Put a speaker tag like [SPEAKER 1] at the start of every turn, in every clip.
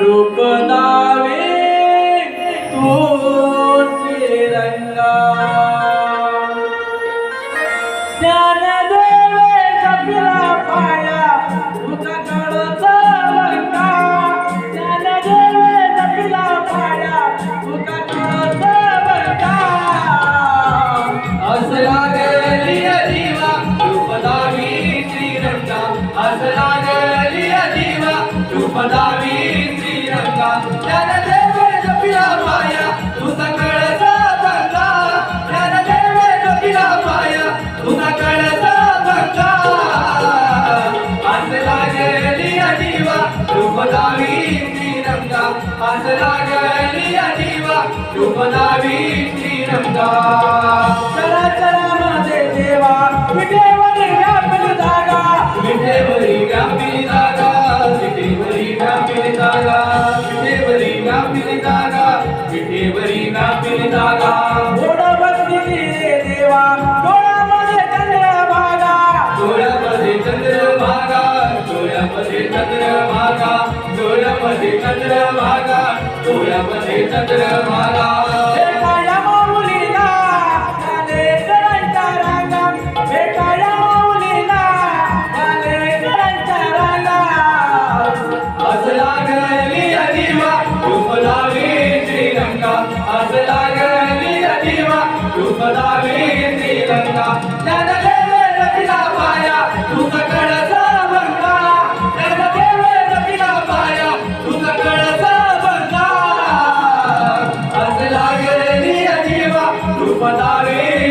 [SPEAKER 1] रूप दावे तू रंगा ज्ञान देवे जपिला पाया तुझा कळचा बंगा ज्ञान देवे जपिला पाया
[SPEAKER 2] असला श्रीरंगा असला रूपदावी श्रीरंगा.
[SPEAKER 1] चरा चरा मध्ये देवा जागा
[SPEAKER 2] विठेवरी व्यापिली जागा
[SPEAKER 1] गोड बसली देवा डोळ्यामध्ये चंद्रभागा
[SPEAKER 2] डोळ्यामध्ये चंद्रभागा डोळ्यामध्ये चंद्रभागा डोळ्यामध्ये चंद्रभागा डोळ्यामध्ये चंद्रभागा
[SPEAKER 1] भेटाया
[SPEAKER 2] कळसा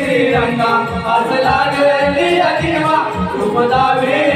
[SPEAKER 2] श्रीरंगा असला गेली अजिवा रूपदावे